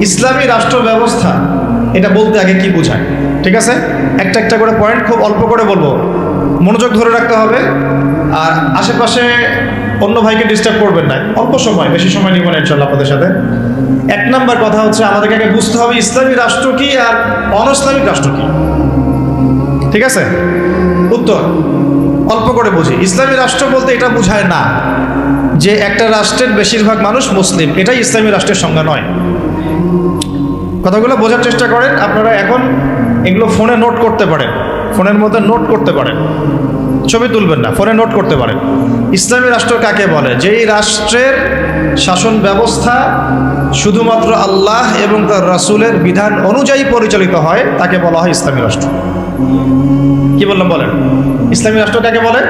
ইসলামী রাষ্ট্র ব্যবস্থা, এটা বলতে আগে কি বোঝায়? ঠিক আছে? একটা একটা করে পয়েন্ট খুব অল্প করে বলব। মনোযোগ ধরে রাখতে হবে। আর আশেপাশে অন্য ভাইকে ডিস্টার্ব করবেন না। অল্প সময়, বেশি সময় নিব না ইনশাল্লাহ আপনাদের সাথে। এক নাম্বার কথা হচ্ছে, আমাদেরকে আগে বুঝতে হবে ইসলামী রাষ্ট্র কি আর অন ইসলামিক রাষ্ট্র কি। ঠিক আছে? উত্তর, অল্প করে বুঝি। ইসলামী রাষ্ট্র বলতে এটা বোঝায় না যে একটা রাষ্ট্রের বেশিরভাগ মানুষ মুসলিম। এটাই ইসলামী রাষ্ট্রের সংজ্ঞা নয়। কথাগুলো বোঝার চেষ্টা করেন। আপনারা এখন এগুলো ফোনে নোট করতে পারেন। ফোনের মধ্যে নোট করতে পারেন। ছবি তুলবেন না, ফোনে নোট করতে পারেন। ইসলামী রাষ্ট্র কাকে বলে? যেই রাষ্ট্রের শাসন ব্যবস্থা শুধুমাত্র আল্লাহ এবং তার রাসূলের বিধান অনুযায়ী পরিচালিত হয়, তাকে বলা হয় ইসলামী রাষ্ট্র। কি বললাম বলেন? ইসলামী রাষ্ট্র কাকে বলে?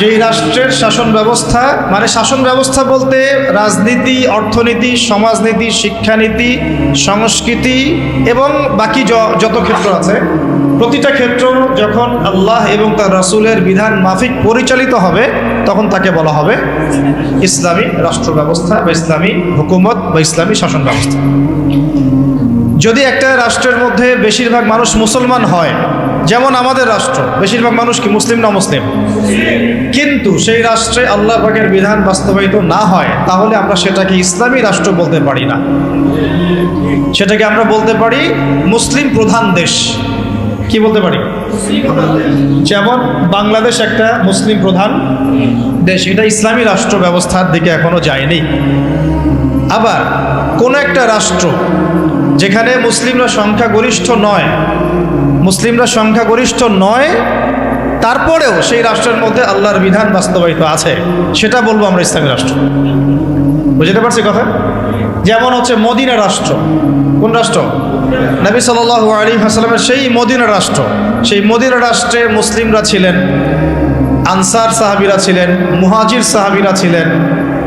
যেই রাষ্ট্রের শাসন ব্যবস্থা মানে শাসন ব্যবস্থা বলতে রাজনীতি, অর্থনীতি, সমাজনীতি, শিক্ষানীতি, সংস্কৃতি এবং বাকি যত ক্ষেত্র আছে, প্রতিটা ক্ষেত্র যখন আল্লাহ এবং তার রাসূলের বিধান মাফিক পরিচালিত হবে, তখন তাকে বলা হবে ইসলামী রাষ্ট্র ব্যবস্থা বা ইসলামী হুকুমত বা ইসলামী শাসন ব্যবস্থা। যদি একটা রাষ্ট্রের মধ্যে বেশিরভাগ মানুষ মুসলমান হয় যেমন আমাদের রাষ্ট্র, বেশিরভাগ মানুষ কি মুসলিম না মুসলিম কিন্তু সেই রাষ্ট্রে আল্লাহ পাকের বিধান বাস্তবায়িত না হয়, তাহলে আমরা সেটাকে ইসলামী রাষ্ট্র বলতে পারি না। সেটাকে আমরা বলতে পারি মুসলিম প্রধান দেশ। কি বলতে পারি? যেমন বাংলাদেশ একটা মুসলিম প্রধান দেশ, এটা ইসলামী রাষ্ট্র ব্যবস্থার দিকে এখনও যায়নি। আবার কোন একটা রাষ্ট্র যেখানে মুসলিমরা সংখ্যাগরিষ্ঠ নয় মুসলিমরা সংখ্যাগরিষ্ঠ নয়, তারপরেও সেই রাষ্ট্রের মধ্যে আল্লাহর বিধান বাস্তবায়িত আছে। সেটা বলব আমরা ইসলামী রাষ্ট্র। বুঝতে পারছি কথা? যেমন হচ্ছে মদিনা রাষ্ট্র। কোন রাষ্ট্র? নবী সাল আলী হাসলামের সেই মদিনা রাষ্ট্র। সেই মদিনা রাষ্ট্রে মুসলিমরা ছিলেন, আনসার সাহাবিরা ছিলেন, মুহাজির সাহাবিরা ছিলেন।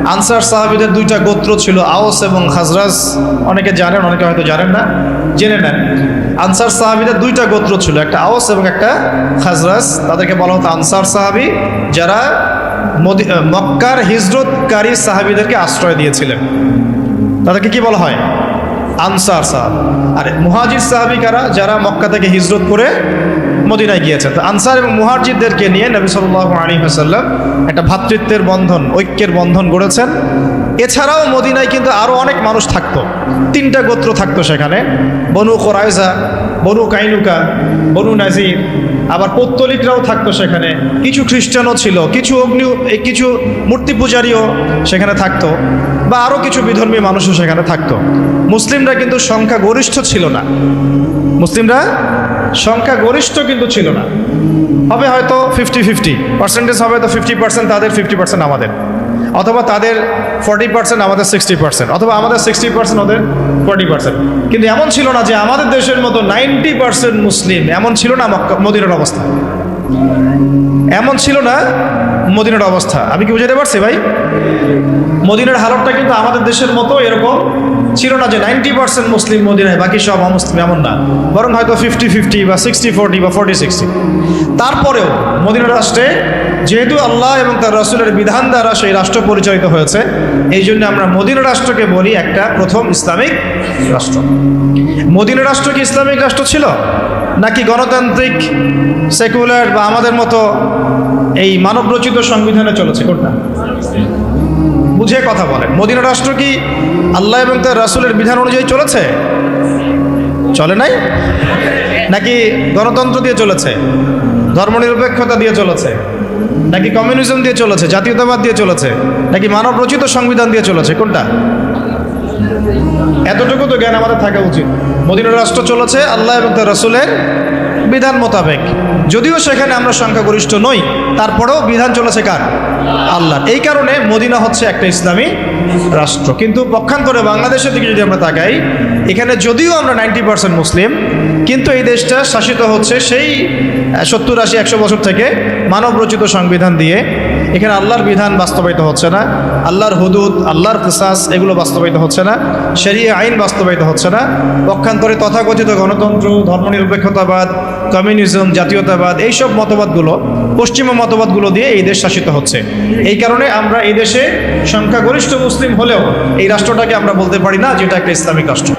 আনসার সাহাবিদের দুইটা গোত্র ছিল আওস এবং খাজরাজ। অনেকে জানেন, অনেকে হয়তো জানেন না। জেনে নেন। আনসার সাহাবিদের দুইটা গোত্র ছিল, একটা আওস এবং একটা খাজরাজ। তাদেরকে বলা হতো আনসার সাহাবি, যারা মক্কার হিজরতকারী সাহাবিদেরকে আশ্রয় দিয়েছিলেন। তাদেরকে কি বলা হয়? আনসার সাহাব। আর মুহাজির সাহাবি কারা? যারা মক্কা থেকে হিজরত করে মদিনায় গিয়েছেন তো আনসার এবং মুহাজিরদেরকে নিয়ে নবী সাল্লাহ আলী হাসাল্লাম একটা ভ্রাতৃত্বের বন্ধন, ঐক্যের বন্ধন গড়েছেন। এছাড়াও মদিনায় কিন্তু আরও অনেক মানুষ থাকতো। তিনটা গোত্র থাকতো সেখানে। বনু কোরাইজা বনু কাইনুকা, বনু নাজির, আবার পৌত্তলিকরাও থাকতো সেখানে। কিছু খ্রিস্টানও ছিল, কিছু অগ্নি কিছু মূর্তি পূজারীও সেখানে থাকতো বা আরও কিছু বিধর্মী মানুষও সেখানে থাকতো। মুসলিমরা কিন্তু সংখ্যা গরিষ্ঠ ছিল না। মুসলিমরা সংখ্যা গরিষ্ঠ কিন্তু ছিল না। হবে হয়তো ফিফটি ফিফটি পার্সেন্টেজ হবে তো ফিফটি পার্সেন্ট তাদের ফিফটি পার্সেন্ট আমাদের। অথবা তাদের ফর্টি পার্সেন্ট আমাদের সিক্সটি পার্সেন্ট অথবা আমাদের সিক্সটি পার্সেন্ট ওদের ফর্টি পার্সেন্ট কিন্তু এমন ছিল না যে আমাদের দেশের মতো নাইনটি পার্সেন্ট মুসলিম, এমন ছিল না মদিনার অবস্থা। এমন ছিল না মদিনার অবস্থা। আমি কি বুঝাতে পারছি ভাই? মদিনার হালতটা কিন্তু আমাদের দেশের মতো এরকম ছিল না যে নাইনটি পার্সেন্ট মুসলিম মদিনায়, বাকি সব অমুসলিম, এমন না। বরং হয়তো ফিফটি ফিফটি বা সিক্সটি ফোরটি বা ফোরটি সিক্সটি তারপরেও মদিনা রাষ্ট্রে যেহেতু আল্লাহ এবং তার রসুলের বিধান দ্বারা সেই রাষ্ট্র পরিচালিত হয়েছে, এই জন্য আমরা মদিনা রাষ্ট্রকে বলি একটা প্রথম ইসলামিক রাষ্ট্র। মদিনা রাষ্ট্র কি ইসলামিক রাষ্ট্র ছিল? নাকি গণতান্ত্রিক, সেকুলার বা আমাদের মতো এই মানবরচিত সংবিধানে চলেছে, কোনটা? বুঝে কথা বলেন। মদিনা রাষ্ট্র কি আল্লাহ এবং তার রাসূলের বিধান অনুযায়ী চলেছে? চলে নাই? নাকি গণতন্ত্র দিয়ে চলেছে? ধর্মনিরপেক্ষতা দিয়ে চলেছে? নাকি কমিউনিজম দিয়ে চলেছে, জাতীয়তাবাদ দিয়ে চলেছে, নাকি মানব রচিত সংবিধান দিয়ে চলেছে, কোনটা? এতটুকু তো জ্ঞান আমাদের থাকা উচিত। মদিনা রাষ্ট্র চলেছে, আল্লাহ এবং তার রসুলের বিধান মোতাবেক। যদিও সেখানে আমরা সংখ্যাগরিষ্ঠ নই, তারপরেও বিধান চলেছে কার? আল্লাহ এই কারণে মদিনা হচ্ছে একটা ইসলামী রাষ্ট্র। কিন্তু পক্ষান্তরে বাংলাদেশের দিকে যদি আমরা তাকাই, এখানে যদিও আমরা নাইনটি পার্সেন্ট মুসলিম কিন্তু এই দেশটা শাসিত হচ্ছে সেই সত্তর আশি একশো বছর থেকে মানব রচিত সংবিধান দিয়ে। এখানে আল্লাহর বিধান বাস্তবায়িত হচ্ছে না। আল্লাহর হুদুদ, আল্লাহর কিসাস এগুলো বাস্তবায়িত হচ্ছে না। সেরিয়ে আইন বাস্তবায়িত হচ্ছে না। পক্ষান্তরে তথাকথিত গণতন্ত্র, ধর্মনিরপেক্ষতাবাদ, কমিউনিজম, জাতীয়তাবাদ, এইসব মতবাদগুলো, পশ্চিমা মতবাদগুলো দিয়ে এই দেশ শাসিত হচ্ছে। এই কারণে আমরা এই দেশে সংখ্যাগরিষ্ঠ মুসলিম হলেও এই রাষ্ট্রটাকে আমরা বলতে পারি না, যেটা একটা ইসলামিক রাষ্ট্র।